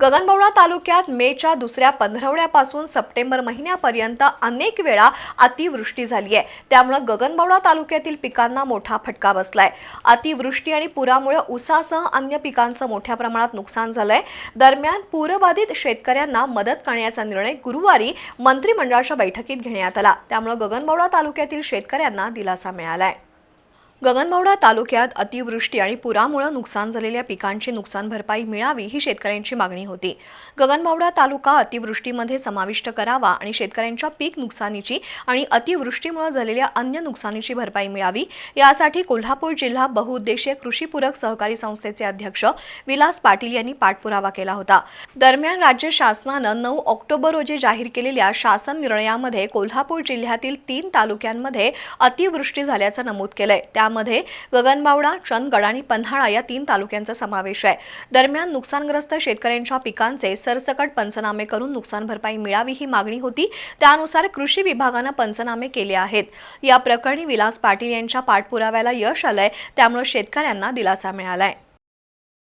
गगनबावडा तालुक्यात मेच्या दुसऱ्या पंधरवड्यापासून सप्टेंबर महिन्यापर्यंत अनेक वेळा अतिवृष्टी झाली आहे त्यामुळे गगनबावडा तालुक्यातील पिकांना मोठा फटका बसलाय. अतिवृष्टी आणि पुरामुळे उसासह अन्य पिकांचं मोठ्या प्रमाणात नुकसान झालंय. दरम्यान पूरबाधित शेतकऱ्यांना मदत करण्याचा निर्णय गुरुवारी मंत्रिमंडळाच्या बैठकीत घेण्यात आला. त्यामुळे गगनबावडा तालुक्यातील शेतकऱ्यांना दिलासा मिळालाय. गगनबावडा तालुक्यात अतिवृष्टी आणि पुरामुळे नुकसान झालेल्या पिकांची नुकसान भरपाई मिळावी ही शेतकऱ्यांची मागणी होती. गगनबावडा तालुका अतिवृष्टीमध्ये समाविष्ट करावा आणि शेतकऱ्यांच्या पीक नुकसानीची आणि अतिवृष्टीमुळे झालेल्या अन्य नुकसानीची भरपाई मिळावी यासाठी कोल्हापूर जिल्हा बहुउद्देशीय कृषीपूरक सहकारी संस्थेचे अध्यक्ष विलास पाटील यांनी पाठपुरावा केला होता. दरम्यान राज्य शासनानं नऊ ऑक्टोबर रोजी जाहीर केलेल्या शासन निर्णयामध्ये कोल्हापूर जिल्ह्यातील तीन तालुक्यांमध्ये अतिवृष्टी झाल्याचं नमूद केलंय. त्यामध्ये गगनबावडा चंदगड आणि पन्हाळा या तीन तालुक्यांचा समावेश आहे. दरम्यान नुकसानग्रस्त शेतकऱ्यांच्या पिकांचे सरसकट पंचनामे करून नुकसान भरपाई मिळावी ही मागणी होती. त्यानुसार कृषी विभागानं पंचनामे केले आहेत. या प्रकरणी विलास पाटील यांच्या पाठपुराव्याला यश आलंय त्यामुळे शेतकऱ्यांना दिलासा मिळालाय.